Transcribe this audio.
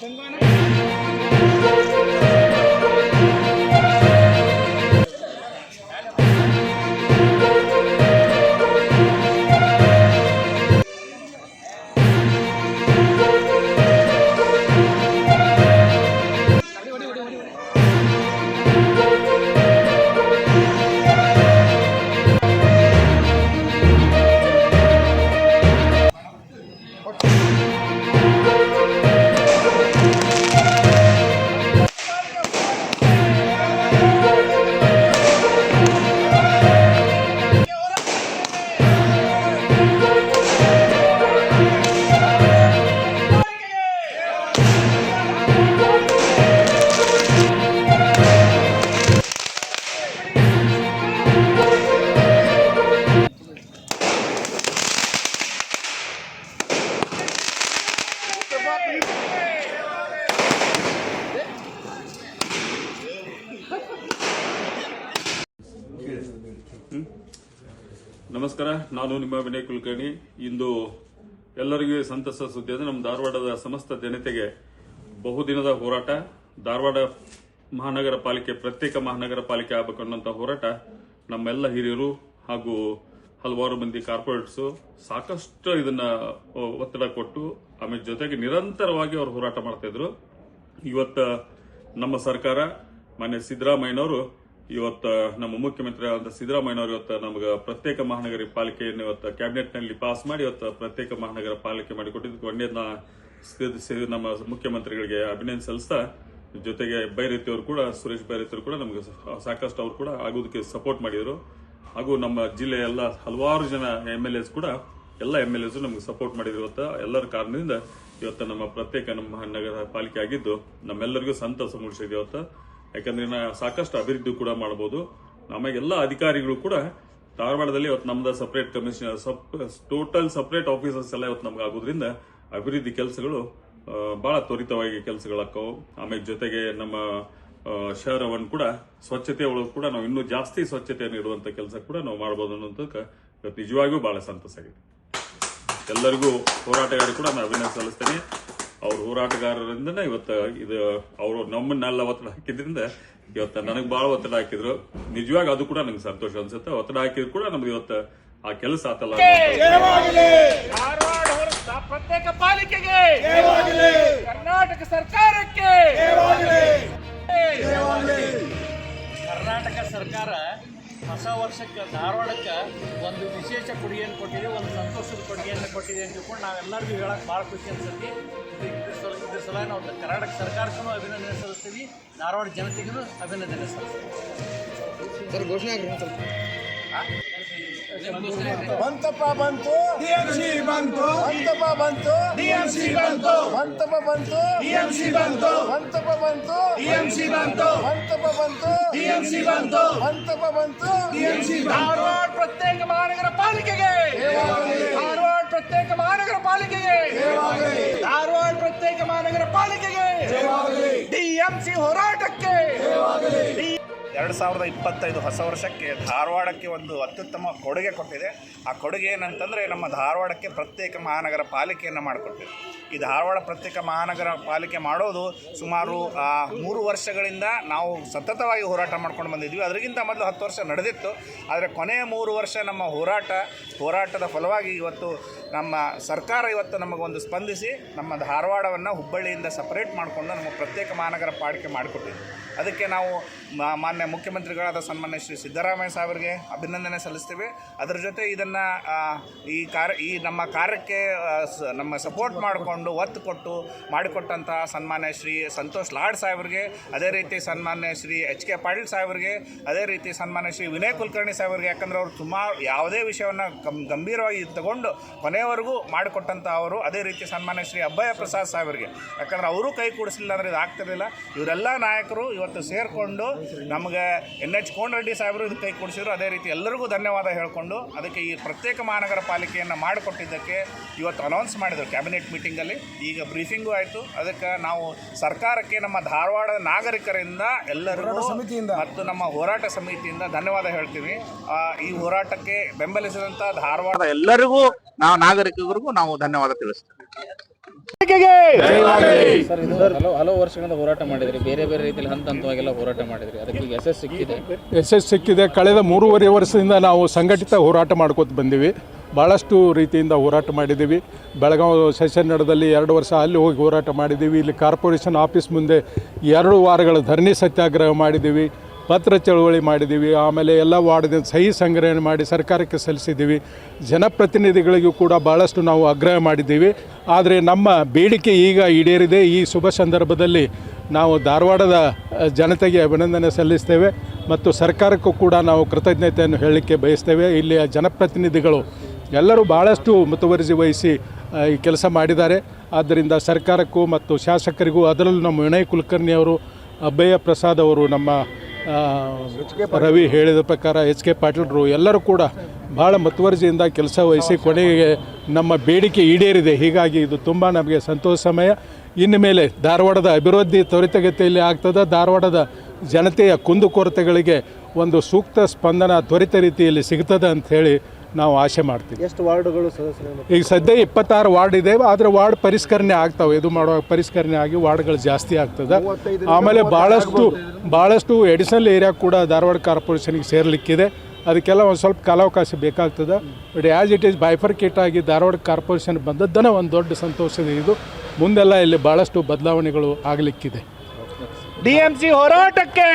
什么？ನಮಸ್ಕಾರ, ನಾನು ನಿಮ್ಮ ವಿನಯ್ ಕುಲಕರ್ಣಿ. ಇಂದು ಎಲ್ಲರಿಗೂ ಸಂತಸ ಸುದ್ದಿ ಅಂದ್ರೆ ನಮ್ಮ ಧಾರವಾಡದ ಸಮಸ್ತ ಜನತೆಗೆ ಬಹುದಿನದ ಹೋರಾಟ. ಧಾರವಾಡ ಮಹಾನಗರ ಪಾಲಿಕೆ, ಪ್ರತ್ಯೇಕ ಮಹಾನಗರ ಪಾಲಿಕೆ ಆಗಬೇಕು ಹೋರಾಟ ನಮ್ಮೆಲ್ಲ ಹಿರಿಯರು ಹಾಗೂ ಹಲವಾರು ಮಂದಿ ಕಾರ್ಪೊರೇಟ್ಸು ಸಾಕಷ್ಟು ಇದನ್ನ ಒತ್ತಡ ಕೊಟ್ಟು, ಆಮೇಲೆ ಜೊತೆಗೆ ನಿರಂತರವಾಗಿ ಅವರು ಹೋರಾಟ ಮಾಡ್ತಾ ಇವತ್ತ ನಮ್ಮ ಸರ್ಕಾರ, ಮಾನ್ಯ ಸಿದ್ದರಾಮಯ್ಯನವರು ಇವತ್ತ ನಮ್ಮ ಮುಖ್ಯಮಂತ್ರಿ ಸಿದ್ದರಾಮಯ್ಯ ಸಿದ್ದರಾಮಯ್ಯನವರು ಇವತ್ತು ನಮಗೆ ಪ್ರತ್ಯೇಕ ಮಹಾನಗರ ಪಾಲಿಕೆಯನ್ನು ಇವತ್ತು ಕ್ಯಾಬಿನೆಟ್ನಲ್ಲಿ ಪಾಸ್ ಮಾಡಿ ಇವತ್ತು ಪ್ರತ್ಯೇಕ ಮಹಾನಗರ ಪಾಲಿಕೆ ಮಾಡಿಕೊಟ್ಟಿದ್ದಕ್ಕೆ ಒಂದೇನ ನಮ್ಮ ಮುಖ್ಯಮಂತ್ರಿಗಳಿಗೆ ಅಭಿನಂದನೆ ಸಲ್ಲಿಸ್ತಾ, ಜೊತೆಗೆ ಬೈರತಿಯವರು ಕೂಡ, ಸುರೇಶ್ ಬೈರತಿಯವರು ಕೂಡ ನಮಗೆ ಸಾಕಷ್ಟು ಅವರು ಕೂಡ ಆಗೋದಕ್ಕೆ ಸಪೋರ್ಟ್ ಮಾಡಿದರು. ಹಾಗೂ ನಮ್ಮ ಜಿಲ್ಲೆಯ ಎಲ್ಲ ಹಲವಾರು ಜನ ಎಂ ಎಲ್ ಎಸ್ ಕೂಡ, ಎಲ್ಲ ಎಂ ಎಲ್ ಎಸ್ ನಮಗೆ ಸಪೋರ್ಟ್ ಮಾಡಿದ್ರು ಇವತ್ತು. ಎಲ್ಲರ ಕಾರಣದಿಂದ ಇವತ್ತು ನಮ್ಮ ಪ್ರತ್ಯೇಕ ನಮ್ಮ ಮಹಾನಗರ ಪಾಲಿಕೆ ಆಗಿದ್ದು, ನಮ್ಮೆಲ್ಲರಿಗೂ ಸಂತಸ ಮೂಡಿಸಿದೆ ಇವತ್ತು. ಯಾಕಂದ್ರೆ ನಾ ಸಾಕಷ್ಟು ಅಭಿವೃದ್ಧಿ ಕೂಡ ಮಾಡಬಹುದು ನಮಗೆಲ್ಲ ಅಧಿಕಾರಿಗಳು ಕೂಡ ಧಾರವಾಡದಲ್ಲಿ ಇವತ್ತು ನಮ್ದು separate commissioner total separate officers ಎಲ್ಲ ಇವತ್ತು ನಮ್ಗೆ ಆಗೋದ್ರಿಂದ ಅಭಿವೃದ್ಧಿ ಕೆಲಸಗಳು ಬಹಳ ತ್ವರಿತವಾಗಿ ಕೆಲಸಗಳಾಕ್ಕವು ಆಮೇಲೆ ಜೊತೆಗೆ ನಮ್ಮ ಶಹರವನ್ನು ಕೂಡ ಸ್ವಚ್ಛತೆ ಒಳಗೆ ಕೂಡ ನಾವು ಇನ್ನೂ ಜಾಸ್ತಿ ಸ್ವಚ್ಛತೆಯನ್ನು ಇಡುವಂಥ ಕೆಲಸ ಕೂಡ ನಾವು ಮಾಡಬಹುದು ಅನ್ನೋದಕ್ಕೆ ಇವತ್ತು ನಿಜವಾಗಿಯೂ ಬಹಳ ಸಂತಸ ಆಗಿದೆ. ಎಲ್ಲರಿಗೂ ಹೋರಾಟಗಾರರು ಕೂಡ ನಾನು ಅಭಿನಂದನೆ ಸಲ್ಲಿಸ್ತೇನೆ. ಅವ್ರ ಹೋರಾಟಗಾರರಿಂದನೇ ಇವತ್ತು ಇದು ಅವರು ನಮ್ಮನ್ನೆಲ್ಲ ಒತ್ತಡ ಹಾಕಿದ್ರಿಂದ ಇವತ್ತು ನನಗೆ ಬಹಳ ಒತ್ತಡ ಹಾಕಿದ್ರು. ನಿಜವಾಗಿ ಅದು ಕೂಡ ನಂಗೆ ಸಂತೋಷ ಅನ್ಸುತ್ತೆ. ಒತ್ತಡ ಹಾಕಿದ್ರು ಕೂಡ ನಮ್ಗೆ ಇವತ್ತು ಆ ಕೆಲಸ ಆತಲ್ಲ ಪ್ರತ್ಯೇಕ ಪಾಲಿಕೆಗೆ ಕರ್ನಾಟಕ ಸರ್ಕಾರಕ್ಕೆ ಕರ್ನಾಟಕ ಸರ್ಕಾರ ಹೊಸ ವರ್ಷಕ್ಕೆ ಧಾರವಾಡಕ್ಕೆ ಒಂದು ವಿಶೇಷ ಕೊಡುಗೆಯನ್ನು ಕೊಟ್ಟಿದೆ ಒಂದು ಸಂತೋಷದ ಕೊಡುಗೆಯನ್ನು ಕೊಟ್ಟಿದೆ ಅಂತ ತಿಳ್ಕೊಂಡು ನಾವೆಲ್ಲರಿಗೂ ಹೇಳಕ್ಕೆ ಭಾಳ ಖುಷಿ ಅನ್ಸುತ್ತೆ. ಇದು- ಇದ್ರ ಸಲ ನಾವು ಕರ್ನಾಟಕ ಸರ್ಕಾರಕ್ಕೂ ಅಭಿನಂದನೆ ಸಲ್ಲಿಸ್ತೀವಿ ಧಾರವಾಡ ಜನತೆಗೂ ಅಭಿನಂದನೆ ಸಲ್ಲಿಸ್ತೀವಿ. ಬಂತಪ್ಪ ಬಂತು. ಡಿಎಂಸಿ ಬಂತು. ಬಂತಪ್ಪ ಬಂತು. ಡಿಎಂಸಿ ಬಂತು. ಬಂತಪ್ಪ ಬಂತು. ಡಿಎಂಸಿ ಬಂತು. ಬಂತಪ್ಪ ಬಂತು. ಡಿಎಂಸಿ ಬಂತು. ಬಂತಪ್ಪ ಬಂತು. ಟಿಎಂಸಿ ಬಂತು. ಬಂತಪ್ಪ ಬಂತು. ಡಿಎಂಸಿ ಧಾರವಾಡ ಪ್ರತ್ಯೇಕ ಮಹಾನಗರ ಪಾಲಿಕೆಗೆ. ಧಾರವಾಡ ಪ್ರತ್ಯೇಕ ಮಹಾನಗರ ಪಾಲಿಕೆಗೆ. ಧಾರವಾಡ ಪ್ರತ್ಯೇಕ ಮಹಾನಗರ ಪಾಲಿಕೆಗೆ. ಟಿಎಂಸಿ ಹೋರಾಟಕ್ಕೆ. ಎರಡು ಸಾವಿರದ ಇಪ್ಪತ್ತೈದು ಹೊಸ ವರ್ಷಕ್ಕೆ ಧಾರವಾಡಕ್ಕೆ ಒಂದು ಅತ್ಯುತ್ತಮ ಕೊಡುಗೆ ಕೊಟ್ಟಿದೆ. ಆ ಕೊಡುಗೆ ಏನಂತಂದರೆ ನಮ್ಮ ಧಾರವಾಡಕ್ಕೆ ಪ್ರತ್ಯೇಕ ಮಹಾನಗರ ಪಾಲಿಕೆಯನ್ನು ಮಾಡಿಕೊಟ್ಟಿದೆ. ಈ ಧಾರವಾಡ ಪ್ರತ್ಯೇಕ ಮಹಾನಗರ ಪಾಲಿಕೆ ಮಾಡೋದು ಸುಮಾರು ಮೂರು ವರ್ಷಗಳಿಂದ ನಾವು ಸತತವಾಗಿ ಹೋರಾಟ ಮಾಡ್ಕೊಂಡು ಬಂದಿದ್ವಿ ಅದರಿಗಿಂತ ಮೊದಲು ಹತ್ತು ವರ್ಷ ನಡೆದಿತ್ತು. ಆದರೆ ಕೊನೆಯ ಮೂರು ವರ್ಷ ನಮ್ಮ ಹೋರಾಟ, ಹೋರಾಟದ ಫಲವಾಗಿ ಇವತ್ತು ನಮ್ಮ ಸರ್ಕಾರ ಇವತ್ತು ನಮಗೊಂದು ಸ್ಪಂದಿಸಿ ನಮ್ಮ ಧಾರವಾಡವನ್ನು ಹುಬ್ಬಳ್ಳಿಯಿಂದ ಸಪರೇಟ್ ಮಾಡಿಕೊಂಡು ನಮ್ಮ ಪ್ರತ್ಯೇಕ ಮಹಾನಗರ ಪಾಲಿಕೆ ಮಾಡಿಕೊಟ್ಟಿದೆ. ಅದಕ್ಕೆ ನಾವು ಮಾನ್ಯ ಮುಖ್ಯಮಂತ್ರಿಗಳಾದ ಸನ್ಮಾನ್ಯ ಶ್ರೀ ಸಿದ್ದರಾಮಯ್ಯ ಸಾಹೇಬರಿಗೆ ಅಭಿನಂದನೆ ಸಲ್ಲಿಸ್ತೇವೆ. ಅದರ ಜೊತೆ ಇದನ್ನು ಈ ಕಾರ್ಯ, ಈ ನಮ್ಮ ಕಾರ್ಯಕ್ಕೆ ನಮ್ಮ ಸಪೋರ್ಟ್ ಮಾಡಿಕೊಂಡು ಒತ್ತು ಕೊಟ್ಟು ಮಾಡಿಕೊಟ್ಟಂತಹ ಸನ್ಮಾನ್ಯ ಶ್ರೀ ಸಂತೋಷ್ ಲಾಡ್ ಸಾಹೇಬರಿಗೆ, ಅದೇ ರೀತಿ ಸನ್ಮಾನ್ಯ ಶ್ರೀ ಎಚ್ ಕೆ ಪಾಟೀಲ್ ಸಾಹೇಬರಿಗೆ, ಅದೇ ರೀತಿ ಸನ್ಮಾನ್ಯ ಶ್ರೀ ವಿನಯ್ ಕುಲಕರ್ಣಿ ಸಾಹೇಬರಿಗೆ, ಯಾಕಂದ್ರೆ ಅವರು ಸುಮಾರು ಯಾವುದೇ ವಿಷಯವನ್ನು ಗಂಭೀರವಾಗಿ ತಗೊಂಡು ಕೊನೆಯವರೆಗೂ ಮಾಡಿಕೊಟ್ಟಂಥ ಅವರು ಅದೇ ರೀತಿ ಸನ್ಮಾನ್ಯ ಶ್ರೀ ಅಬ್ಬಯ ಪ್ರಸಾದ್ ಸಾಹೇಬರಿಗೆ. ಯಾಕಂದ್ರೆ ಅವರು ಕೈ ಕೂಡಿಸಲಿಲ್ಲ ಅಂದರೆ ಇದು ಆಗ್ತಿರಲಿಲ್ಲ. ಇವರೆಲ್ಲ ನಾಯಕರು ಇವತ್ತು ಸೇರಿಕೊಂಡು ನಮಗೆ ಎನ್ ಎಚ್ ಕೋನರೆಡ್ಡಿ ಸಾಹೇಬರು ಇದು ಕೈ ಕೂಡಿಸಿದ್ರು. ಅದೇ ರೀತಿ ಎಲ್ಲರಿಗೂ ಧನ್ಯವಾದ ಹೇಳಿಕೊಂಡು ಅದಕ್ಕೆ ಈ ಪ್ರತ್ಯೇಕ ಮಹಾನಗರ ಪಾಲಿಕೆಯನ್ನು ಮಾಡಿಕೊಟ್ಟಿದ್ದಕ್ಕೆ ಇವತ್ತು ಅನೌನ್ಸ್ ಮಾಡಿದರು ಕ್ಯಾಬಿನೆಟ್ ಮೀಟಿಂಗಲ್ಲಿ ಈಗ ಬ್ರೀಫಿಂಗು ಆಯಿತು. ಅದಕ್ಕೆ ನಾವು ಸರ್ಕಾರಕ್ಕೆ ನಮ್ಮ ಧಾರವಾಡದ ನಾಗರಿಕರಿಂದ ಎಲ್ಲರಿಗೂ ಮತ್ತು ನಮ್ಮ ಹೋರಾಟ ಸಮಿತಿಯಿಂದ ಧನ್ಯವಾದ ಹೇಳ್ತೀವಿ. ಆ, ಈ ಹೋರಾಟಕ್ಕೆ ಬೆಂಬಲಿಸಿದಂಥ ಧಾರವಾಡ ಎಲ್ಲರಿಗೂ ನಾವು ನಾಗರಿಕರಿಗೂ ನಾವು ಧನ್ಯವಾದ ತಿಳಿಸ್ತೇವೆ. ಹಲವು ಹಲವು ವರ್ಷಗಳಿಂದ ಹೋರಾಟ ಮಾಡಿದ್ರಿ. ಬೇರೆ ಬೇರೆ ರೀತಿಯಲ್ಲಿ ಹಂತ ಹಂತವಾಗೆಲ್ಲ ಹೋರಾಟ ಮಾಡಿದ್ರಿ. ಅದಕ್ಕೆ ಈಗ ಯಶಸ್ಸು ಸಿಕ್ಕಿದೆ. ಯಶಸ್ಸು ಸಿಕ್ಕಿದೆ. ಕಳೆದ ಮೂರುವರೆ ವರ್ಷದಿಂದ ನಾವು ಸಂಘಟಿತ ಹೋರಾಟ ಮಾಡ್ಕೋತ ಬಂದೀವಿ. ಭಾಳಷ್ಟು ರೀತಿಯಿಂದ ಹೋರಾಟ ಮಾಡಿದ್ದೀವಿ ಬೆಳಗಾವಿ ಸೆಷನ್ ನಡದಲ್ಲಿ ಎರಡು ವರ್ಷ ಅಲ್ಲಿ ಹೋಗಿ ಹೋರಾಟ ಮಾಡಿದ್ದೀವಿ ಇಲ್ಲಿ ಕಾರ್ಪೊರೇಷನ್ ಆಫೀಸ್ ಮುಂದೆ ಎರಡು ವಾರಗಳ ಧರಣಿ ಸತ್ಯಾಗ್ರಹ ಮಾಡಿದ್ದೀವಿ ಪತ್ರ ಚಳುವಳಿ ಮಾಡಿದ್ದೀವಿ, ಆಮೇಲೆ ಎಲ್ಲ ವಾರ್ಡ್ದಿಂದ ಸಹಿ ಸಂಗ್ರಹಣೆ ಮಾಡಿ ಸರ್ಕಾರಕ್ಕೆ ಸಲ್ಲಿಸಿದ್ದೀವಿ. ಜನಪ್ರತಿನಿಧಿಗಳಿಗೂ ಕೂಡ ಭಾಳಷ್ಟು ನಾವು ಆಗ್ರಹ ಮಾಡಿದ್ದೀವಿ. ಆದರೆ ನಮ್ಮ ಬೇಡಿಕೆ ಈಗ ಈಡೇರಿದೆ. ಈ ಶುಭ ಸಂದರ್ಭದಲ್ಲಿ ನಾವು ಧಾರವಾಡದ ಜನತೆಗೆ ಅಭಿನಂದನೆ ಸಲ್ಲಿಸ್ತೇವೆ ಮತ್ತು ಸರ್ಕಾರಕ್ಕೂ ಕೂಡ ನಾವು ಕೃತಜ್ಞತೆಯನ್ನು ಹೇಳಲಿಕ್ಕೆ ಬಯಸ್ತೇವೆ. ಇಲ್ಲಿಯ ಜನಪ್ರತಿನಿಧಿಗಳು ಎಲ್ಲರೂ ಭಾಳಷ್ಟು ಮುತುವರ್ಜಿ ವಹಿಸಿ ಈ ಕೆಲಸ ಮಾಡಿದ್ದಾರೆ. ಆದ್ದರಿಂದ ಸರ್ಕಾರಕ್ಕೂ ಮತ್ತು ಶಾಸಕರಿಗೂ ಅದರಲ್ಲೂ ನಮ್ಮ ವಿನಯ್ ಕುಲಕರ್ಣಿ ಅವರು ಅಭಯ ಪ್ರಸಾದ್ ಅವರು ನಮ್ಮ ರವಿ ಹೇಳಿದ ಪ್ರಕಾರ ಎಚ್ ಕೆ ಪಾಟೀಲ್ರು ಎಲ್ಲರೂ ಕೂಡ ಭಾಳ ಮುತುವರ್ಜಿಯಿಂದ ಕೆಲಸ ವಹಿಸಿ ಕೊನೆಗೆ ನಮ್ಮ ಬೇಡಿಕೆ ಈಡೇರಿದೆ. ಹೀಗಾಗಿ ಇದು ತುಂಬ ನಮಗೆ ಸಂತೋಷ ಸಮಯ. ಇನ್ನು ಮೇಲೆ ಧಾರವಾಡದ ಅಭಿವೃದ್ಧಿ ತ್ವರಿತಗತಿಯಲ್ಲಿ ಆಗ್ತದೆ. ಧಾರವಾಡದ ಜನತೆಯ ಕುಂದುಕೊರತೆಗಳಿಗೆ ಒಂದು ಸೂಕ್ತ ಸ್ಪಂದನ ತ್ವರಿತ ರೀತಿಯಲ್ಲಿ ಸಿಗ್ತದೆ ಅಂತ ಹೇಳಿ ನಾವು ಆಶೆ ಮಾಡ್ತೀವಿ. ಎಷ್ಟು ವಾರ್ಡ್ಗಳು ಸದಸ್ಯರು ಈಗ ಸದ್ಯ ಇಪ್ಪತ್ತಾರು ವಾರ್ಡ್ ಇದೆ ಆದರೆ ವಾರ್ಡ್ ಪರಿಷ್ಕರಣೆ ಆಗ್ತಾವೆ. ಇದು ಮಾಡುವಾಗ ಪರಿಷ್ಕರಣೆ ಆಗಿ ವಾರ್ಡ್ಗಳು ಜಾಸ್ತಿ ಆಗ್ತದೆ. ಆಮೇಲೆ ಭಾಳಷ್ಟು ಭಾಳಷ್ಟು ಎಡಿಷನಲ್ ಏರಿಯಾ ಕೂಡ ಧಾರವಾಡ ಕಾರ್ಪೊರೇಷನ್ಗೆ ಸೇರಲಿಕ್ಕಿದೆ. ಅದಕ್ಕೆಲ್ಲ ಒಂದು ಸ್ವಲ್ಪ ಕಾಲಾವಕಾಶ ಬೇಕಾಗ್ತದೆ. But as it is bifurcate ಆಗಿ ಧಾರವಾಡ ಕಾರ್ಪೊರೇಷನ್ ಬಂದದ್ದನ್ನು ಒಂದು ದೊಡ್ಡ ಸಂತೋಷದ ಇದು ಮುಂದೆಲ್ಲ ಇಲ್ಲಿ ಭಾಳಷ್ಟು ಬದಲಾವಣೆಗಳು ಆಗಲಿಕ್ಕಿದೆ. ಡಿಎಂಸಿ ಹೋರಾಟಕ್ಕೆ